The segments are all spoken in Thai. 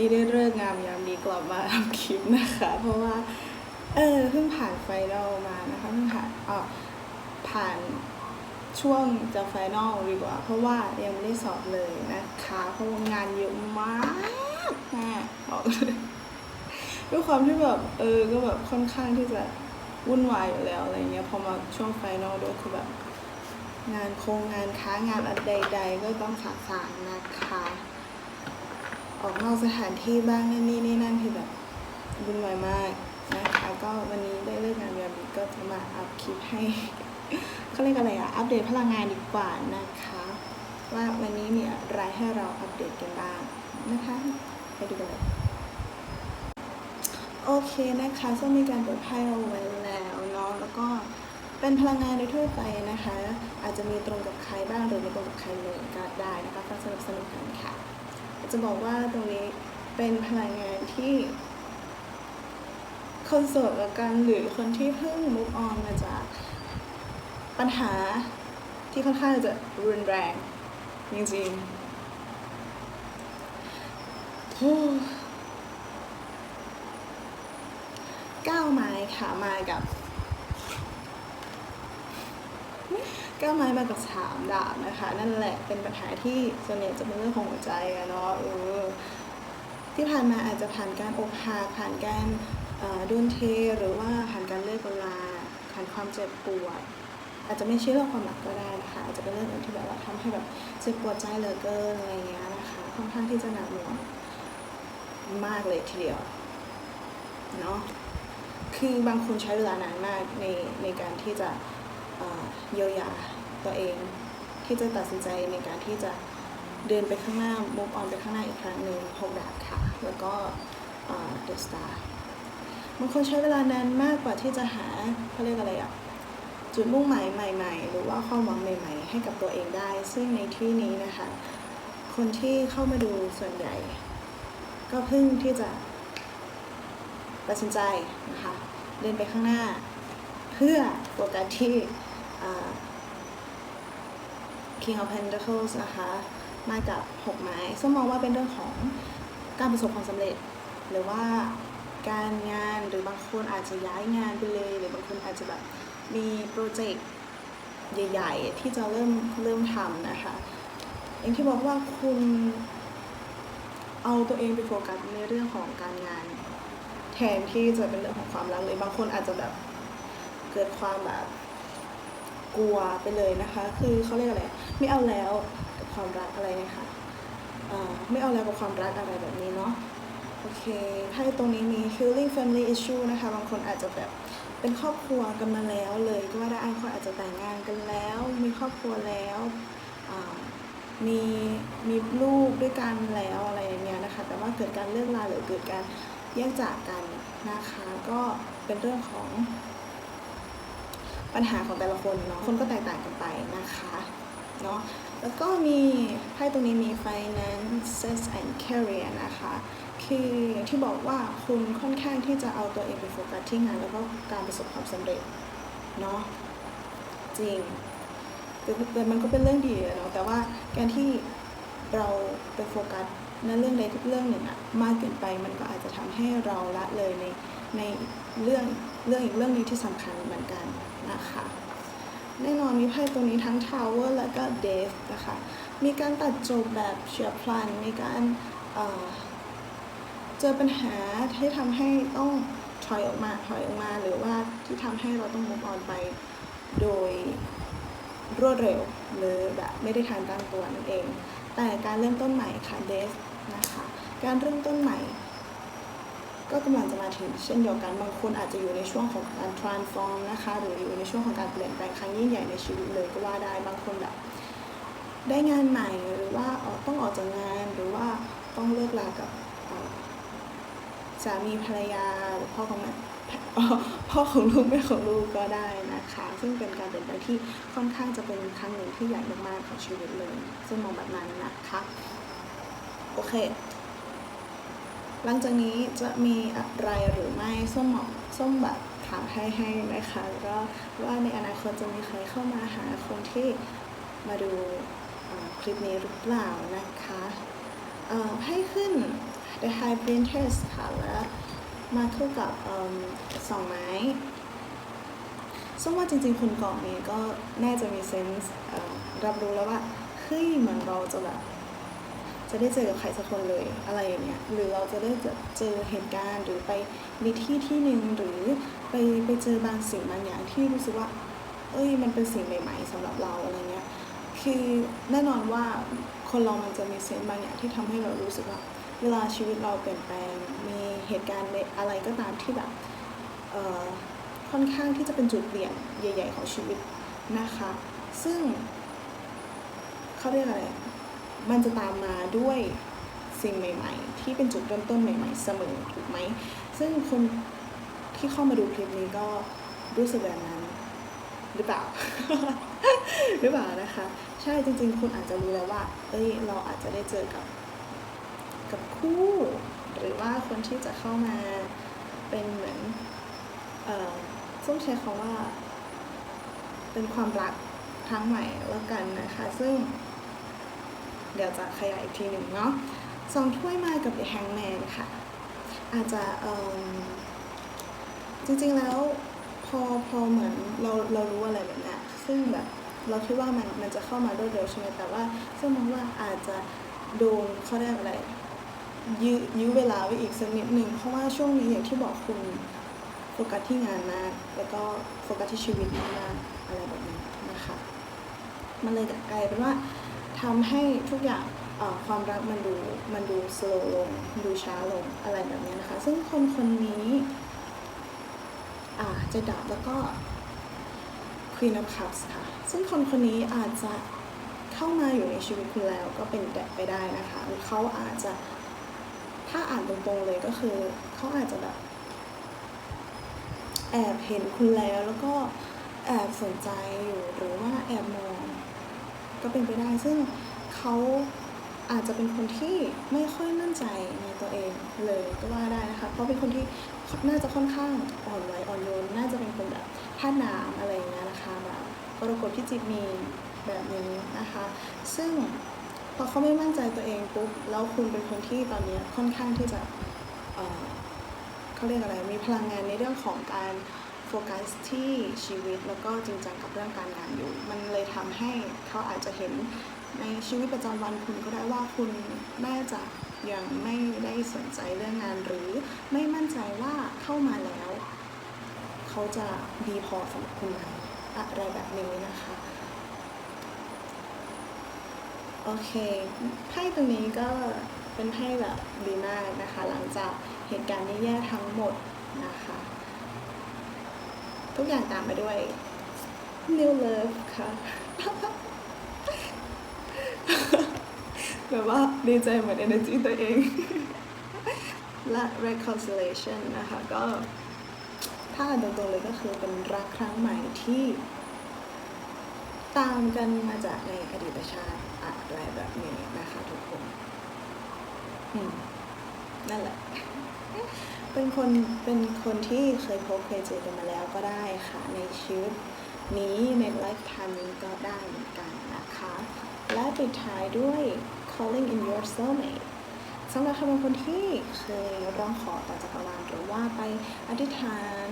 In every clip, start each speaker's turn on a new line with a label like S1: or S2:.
S1: นี้ได้เลิกษ์งามยามดีกลับมาทำคลิปนะคะ เพราะว่า เออเพิ่งผ่านไฟนอลมานะคะเพิ่งผ่านอ่อผ่านช่วงจะไฟนอลดีกว่า เพราะว่ายังไม่ได้สอบเลยนะคะเพราะว่างานเยอะมากแม่บอกเลยด้วยความที่แบบเออก็แบบค่อนข้างที่จะวุ่นวายอยู่แล้วอะไรเงี้ยพอมาช่วงไฟนอลด้วยคือแบบ งานโครงงานค้างานอะไรใด ๆ ก็ต้องสะสางนะคะ ออกนอกสถานที่บ้างนั่นนี่นี่นั่นคือแบบวุ่นวายมากนะคะก็วันนี้ได้เลิกงานยามดีก็จะมาอัพคลิปให้เขาเรียกอะไรอะอัปเดตพลังงานดีกว่านะคะ ว่าวันนี้มีอะไรให้เราอัปเดตกันบ้างนะคะไปดูกันเลยโอเคนะคะซึ่มีการเปิดไพ่เอาไว้แล้วเนาะแล้วก็เป็นพลังงานโดยทั่วไปนะคะ อาจจะมีตรงกับใครบ้างหรือไม่ตรงกับใครเลยก็ได้นะคะก็สนุกสนุกกันค่ะ จะบอกว่าตรงนี้เป็นพลังงานที่คนโสดละกันหรือคนที่เพิ่ง move on มาจากปัญหาที่ค่อนข้างจะรุนแรงจริงๆก้าวไม้ค่ะมากับ ก้าไม้มากับสามดาบนะคะ นั่นแหละเป็นปัญหาที่ส่วนใหญ่จะเป็นเรื่องของหัวใจอะเนาะเออที่ผ่านมาอาจจะผ่านการอกหักผ่านการเอ่อโดนเทหรือว่าผ่านการเลิกลาผ่านความเจ็บปวดอาจจะไม่ใช่เรื่องความรักก็ได้นะคะอาจจะเป็นเรื่องอื่นที่แบบว่าทำให้แบบเจ็บปวดใจเหลือเกินอะไรเงี้ยนะคะค่อนข้างที่จะหนักหน่วงมากเลยทีเดียวเนาะคือบางคนใช้เวลานานมากในในการที่จะ เยียวยาตัวเอง ที่จะตัดสินใจในการที่จะเดินไปข้างหน้า move on ไปข้างหน้าอีกครั้งหนึ่งหกดาบค่ะ แล้วก็เดอะสตาร์บางคนใช้เวลานานมากกว่าที่จะหาเขาเรียกอะไรอะจุดมุ่งหมายใหม่ ๆ หรือว่าความหวังใหม่ ๆ ให้กับตัวเองได้ ซึ่งในที่นี้นะคะ คนที่เข้ามาดูส่วนใหญ่ ก็เพิ่งที่จะตัดสินใจนะคะ เดินไปข้างหน้า เพื่อโฟกัสที่ King of Pentacles นะคะ มากับหกไม้ส้มมองว่าเป็นเรื่องของการประสบความสำเร็จ หรือว่าการงานหรือบางคนอาจจะย้ายงานไปเลย หรือบางคนอาจจะแบบมีโปรเจกต์ใหญ่ ๆ ที่จะเริ่มเริ่มทำนะคะอย่างที่บอกว่าคุณเอาตัวเองไปโฟกัสในเรื่องของการงาน แทนที่จะเป็นเรื่องของความรักเลยบางคนอาจจะแบบเกิดความแบบ กลัวไปเลยนะคะ คือเขาเรียกอะไร ไม่เอาแล้วกับความรักอะไรนะคะอ่าไม่เอาแล้วกับความรักอะไรแบบนี้เนาะโอเคไพ่ตรงนี้มี healing family issue นะคะ บางคนอาจจะแบบเป็นครอบครัวกันมาแล้วเลยก็ว่าได้บางคนอาจจะแต่งงานกันแล้ว มีครอบครัวแล้วมีมีลูกด้วยกันแล้วอะไรอย่างเงี้ยนะคะ แต่ว่าเกิดการเลิกลาหรือเกิดการแยกจากกันนะคะ ก็เป็นเรื่องของ ปัญหาของแต่ละคนเนาะคนก็แตกต่างกันไปนะคะเนาะแล้วก็มีไพ่ตรงนี้มี finances and career นะคะ คืออย่างที่บอกว่าคุณค่อนข้างที่จะเอาตัวเองไปโฟกัสที่งาน แล้วก็การประสบความสำเร็จเนาะจริงแต่แต่มันก็เป็นเรื่องดีเนาะแต่ว่าการที่เราไปโฟกัสในเรื่องใดเรื่องหนึ่งอะมากเกินไปมันก็อาจจะทำให้เราละเลยใน ในเรื่องเรื่องอีกเรื่องนี้ที่สำคัญเหมือนกันนะคะแน่นอนมีไพ่ตัวนี้ทั้ง Tower และก็ Death นะคะ มีการตัดจบแบบเฉียบพลัน มีการเอ่อเจอปัญหาที่ทำให้ต้องถอยออกมาถอยออกมาหรือว่าที่ทำให้เราต้อง move on ไปโดยรวดเร็วหรือแบบไม่ได้ทันตั้งตัวนั่นเอง แต่การเริ่มต้นใหม่ค่ะ Death นะคะ การเริ่มต้นใหม่ ก็กำลังจะมาถึงเช่นเดียวกัน บางคนอาจจะอยู่ในช่วงของการ transform นะคะ หรืออยู่ในช่วงของการเปลี่ยนแปลงครั้งยิ่งใหญ่ในชีวิตเลยก็ว่าได้ บางคนแบบได้งานใหม่หรือว่าต้องออกจากงานหรือว่าต้องเลิกลากับสามีภรรยาหรือพ่อของแม่พ่อของลูกแม่ของลูกก็ได้นะคะ ซึ่งเป็นการเปลี่ยนแปลงที่ค่อนข้างจะเป็นครั้งหนึ่งที่ใหญ่มากๆของชีวิตเลย ซึ่งมองแบบนั้นนะคะ โอเค หลังจากนี้จะมีอะไรหรือไม่ส้มหมอกส้มแบบถามให้ให้นะคะแล้วก็ว่าในอนาคตจะมีใครเข้ามาหาคนที่มาดูคลิปนี้หรือเปล่านะคะให้ขึ้น The High Priestess ค่ะและมาคู่กับอสองไม้ซึ่งว่าจริงๆ คนกองนี้ก็น่าจะมีเซนส์รับรู้แล้วว่า เฮ้ยเหมือนเราจะแบบ จะได้เจอกับใครสักคนเลยอะไรอย่างเงี้ยหรือเราจะได้เจอเหตุการณ์หรือไปมีที่ที่หนึ่งหรือไปไปเจอบางสิ่งบางอย่างที่รู้สึกว่า เอ้ยมันเป็นสิ่งใหม่ ๆสำหรับเราอะไรเงี้ยคือแน่นอนว่าคนเรามันจะมีเซนส์บางอย่างที่ทำให้เรารู้สึกว่า เวลาชีวิตเราเปลี่ยนแปลงมีเหตุการณ์อะไรก็ตามที่แบบเอ่อค่อนข้างที่จะเป็นจุดเปลี่ยนใหญ่ ๆ ของชีวิตนะคะ ซึ่งเขาเรียกอะไร มันจะตามมาด้วยสิ่งใหม่ ๆ ที่เป็นจุดเริ่มต้นใหม่ ๆ เสมอถูกไหม ซึ่งคนที่เข้ามาดูคลิปนี้ก็รู้สึกแบบนั้นหรือเปล่า หรือเปล่านะคะ ใช่จริง ๆ คุณอาจจะรู้แล้วว่า เอ้ยเราอาจจะได้เจอกับกับคู่ หรือว่าคนที่จะเข้ามาเป็นเหมือนเอ่อต้องใช้คำว่า เป็นความรักครั้งใหม่แล้วกันนะคะ ซึ่ง ดี๋ยวจะขยายอีกทีหนึ่งเนาะสองถ้วยมากับ The Hangman ค่ะ อาจจะเอิ่มจริงๆแล้วพอพอเหมือนเราเรารู้อะไรแบบนี้ซึ่งแบบเราคิดว่ามันมันจะเข้ามารวดเร็วใช่ไหมแต่ว่าซึ่งมองว่าอาจจะโดนเขาเรียกอะไรยื้ยื้อเวลาไว้อีกสักนิดหนึ่งเพราะว่าช่วงนี้อย่างที่บอกคุณโฟกัสที่งานมากแล้วก็โฟกัสที่ชีวิตมากอะไรแบบนี้นะคะ มันเลยกลายเป็นว่า ทำให้ทุกอย่างความรักมันดูมันดูสโลลงดูช้าลงอะไรแบบนี้นะคะ ซึ่งคนคนนี้จะดับแล้วก็ Queen of Cups ค่ะ ซึ่งคนคนนี้อาจจะเข้ามาอยู่ในชีวิตคุณแล้วก็เป็นแดไปได้นะคะเขาอาจจะถ้าอ่านตรงๆเลยก็คือเขาอาจจะแบบแอบเห็นคุณแล้วแล้วก็แอบสนใจอยู่หรือว่าแอบมอง ก็เป็นไปได้ ซึ่งเขาอาจจะเป็นคนที่ไม่ค่อยมั่นใจในตัวเองเลยก็ว่าได้นะคะ เพราะเป็นคนที่น่าจะค่อนข้างอ่อนไหวอ่อนโยน น่าจะเป็นคนแบบท่าน้ำอะไรอย่างเงี้ยนะคะแบบกรกฎพิจิกมีแบบนี้นะคะ ซึ่งพอเขาไม่มั่นใจตัวเองปุ๊บแล้วคุณเป็นคนที่ตอนนี้ค่อนข้างที่จะเเขาเรียกอะไร มีพลังงานในเรื่องของการ โฟกัสที่ชีวิตแล้วก็จริงจังกับเรื่องการงานอยู่ มันเลยทำให้เขาอาจจะเห็นในชีวิตประจำวันคุณก็ได้ว่าคุณน่าจะยังไม่ได้สนใจเรื่องงานหรือไม่มั่นใจว่าเข้ามาแล้ว เขาจะดีพอสำหรับคุณไหมอะไรแบบนี้นะคะ โอเคไพ่ตรงนี้ก็เป็นไพ่แบบดีมากนะคะ หลังจากเหตุการณ์แย่ๆทั้งหมดนะคะ ทุกอย่างตามมาด้วย new love ค่ะ แบบว่าดีใจเหมือน energy ตัวเอง และ reconciliation นะคะ ก็ถ้าอ่าตรงๆเลยก็คือเป็นรักครั้งใหม่ที่ตามกันมาจากในอดีตชาติอะไรแบบนี้นะคะทุกคน อืม นั่นแหละ เป็นคนเป็นคนที่เคยพบเคยเจอกันมาแล้วก็ได้ค่ะ ในชีวิตนี้ในไลฟ์ไทม์นี้ก็ได้เหมือนกันนะคะ และปิดท้ายด้วย calling in your soulmate สำหรับใครบางคนที่เคยร้องขอต่อจักรวาลหรือว่าไปอธิษฐาน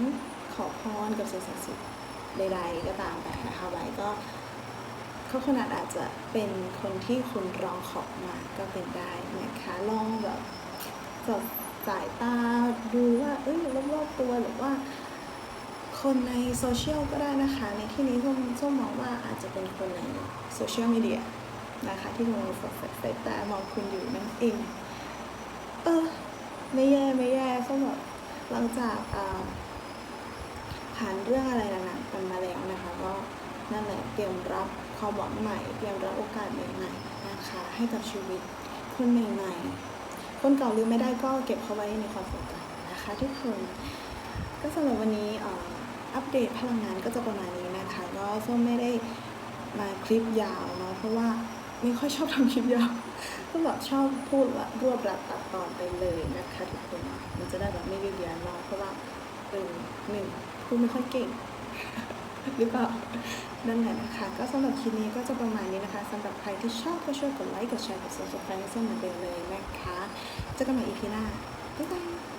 S1: ขอพรกับสิ่งศักดิ์สิทธิ์ใดๆก็ตามแต่นะคะไว้ก็เขาขนาดอาจจะเป็นคนที่คุณร้องขอมาก็เป็นได้นะคะลองแบบสด สายตาดูว่าเอ้ยรอบๆตัวหรือว่า คนในโซเชียลก็ได้นะคะ ในที่นี้ส้มส้มมองว่าอาจจะเป็นคนในโซเชียลมีเดียนะคะที่กำลังสายตามองคุณอยู่นั่นเอง เออไม่แย่ไม่แย่ส้มแบบหลังจากอ่าผ่านเรื่องอะไรหนักๆกันมาแล้วนะคะก็นั่นแหละเตรียมรับความหวังใหม่ เตรียมรับโอกาสใหม่ๆนะคะให้กับชีวิตคนใหม่ๆ คนเก่าลืมไม่ได้ก็เก็บเขาไว้ในความทรงจำนะคะ ทุกคนก็สำหรับวันนี้อ,อัปเดตพลังงานก็จะประมาณนี้นะคะก็ส้มไม่ได้มาคลิปยาวเนาะเพราะว่าไม่ค่อยชอบทำคลิปยาวก็แบบชอบพูดว่ารวบรัดตัดตอนไปเลยนะคะทุกคนมันจะได้แบบไม่ยืดเยื้อมากเพราะว่าเออหนึ่งพูดไม่ค่อยเก่ง หรือเปล่า นั่นแหละนะคะ ก็สำหรับคลิปนี้ก็จะประมาณนี้นะคะสำหรับใครที่ชอบก็ช่วยกดไลค์ กดแชร์ กด subscribe ให้ส้นเหมือนเดิมเลยนะคะเจอกันใหม่อีพีหน้า บ๊ายบาย